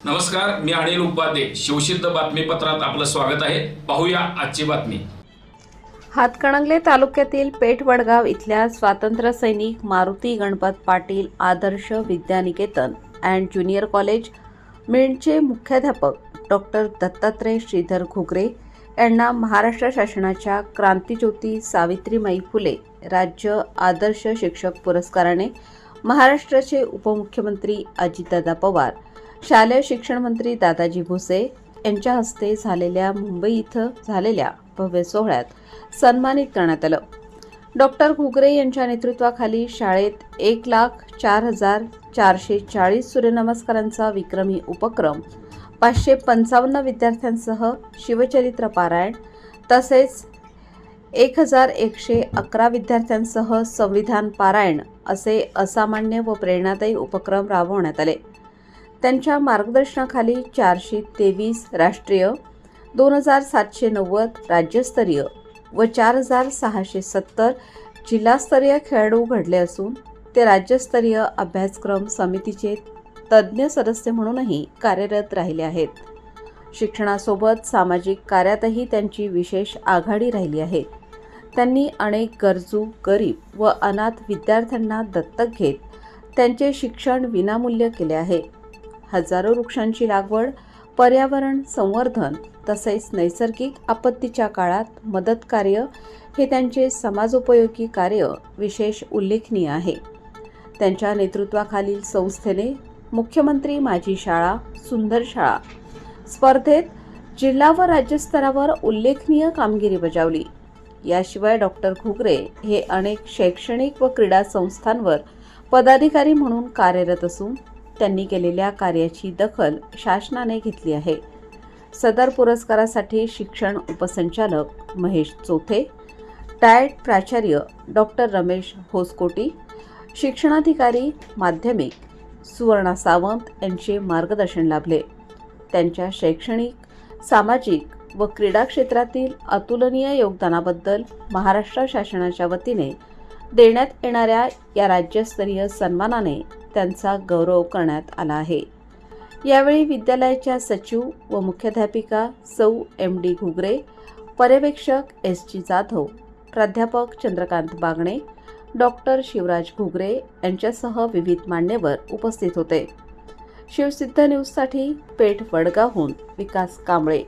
नमस्कार मी अनिल उपाध्ये. शिवसिद्ध बातमीपत्रात आपलं स्वागत आहे. पाहूया आजची बातमी. हातकणंगले तालुक्यातील पेठवडगाव इथल्या स्वातंत्र्य सैनिक Maruti Ganpat Patil Adarsh Vidyaniketan and junior college Minche मुख्याध्यापक डॉक्टर दत्तात्रय श्रीधर घुगरे यांना महाराष्ट्र शासनाच्या क्रांतीज्योती सावित्रीमाई फुले राज्य आदर्श शिक्षक पुरस्काराने महाराष्ट्राचे उपमुख्यमंत्री अजितदादा पवार शालेय शिक्षण मंत्री दादाजी भुसे यांच्या हस्ते झालेल्या मुंबई इथं झालेल्या भव्य सोहळ्यात सन्मानित करण्यात आलं. डॉक्टर घुगरे यांच्या नेतृत्वाखाली शाळेत एक लाख चार हजार चारशे चाळीस सूर्यनमस्कारांचा विक्रमी उपक्रम पाचशे पंचावन्न विद्यार्थ्यांसह शिवचरित्र पारायण तसेच एक हजार एकशे अकरा विद्यार्थ्यांसह संविधान पारायण असे असामान्य व प्रेरणादायी उपक्रम राबवण्यात आले. त्यांच्या मार्गदर्शनाखाली चारशे तेवीस राष्ट्रीय दोन हजार सातशे नव्वद राज्यस्तरीय व चार हजार सहाशे सत्तर जिल्हास्तरीय खेळाडू घडले असून ते राज्यस्तरीय अभ्यासक्रम समितीचे तज्ज्ञ सदस्य म्हणूनही कार्यरत राहिले आहेत. शिक्षणासोबत सामाजिक कार्यातही त्यांची विशेष आघाडी राहिली आहे. त्यांनी अनेक गरजू गरीब व अनाथ विद्यार्थ्यांना दत्तक घेत त्यांचे शिक्षण विनामूल्य केले आहे. हजारो वृक्षांची लागवड पर्यावरण संवर्धन तसेच नैसर्गिक आपत्तीच्या काळात मदत कार्य हे त्यांचे समाजोपयोगी कार्य विशेष उल्लेखनीय आहे. त्यांच्या नेतृत्वाखालील संस्थेने मुख्यमंत्री माझी शाळा सुंदर शाळा स्पर्धेत जिल्हा व राज्यस्तरावर उल्लेखनीय कामगिरी बजावली. याशिवाय डॉक्टर घुगरे हे अनेक शैक्षणिक व क्रीडा संस्थांवर पदाधिकारी म्हणून कार्यरत असून त्यांनी केलेल्या कार्याची दखल शासनाने घेतली आहे. सदर पुरस्कारासाठी शिक्षण उपसंचालक महेश चोथे टायट प्राचार्य डॉक्टर रमेश होसकोटी शिक्षणाधिकारी माध्यमिक सुवर्णा सावंत यांचे मार्गदर्शन लाभले. त्यांच्या शैक्षणिक सामाजिक व क्रीडा क्षेत्रातील अतुलनीय योगदानाबद्दल महाराष्ट्र शासनाच्या वतीने देण्यात येणाऱ्या या राज्यस्तरीय सन्मानाने त्यांचा गौरव करण्यात आला आहे. यावेळी विद्यालयाच्या सचिव व मुख्याध्यापिका सौ एम डी घुगरे पर्यवेक्षक एस जी जाधव प्राध्यापक चंद्रकांत बागणे डॉक्टर शिवराज घुगरे यांच्यासह विविध मान्यवर उपस्थित होते. शिवसिद्ध न्यूजसाठी पेठ वडगावहून विकास कांबळे.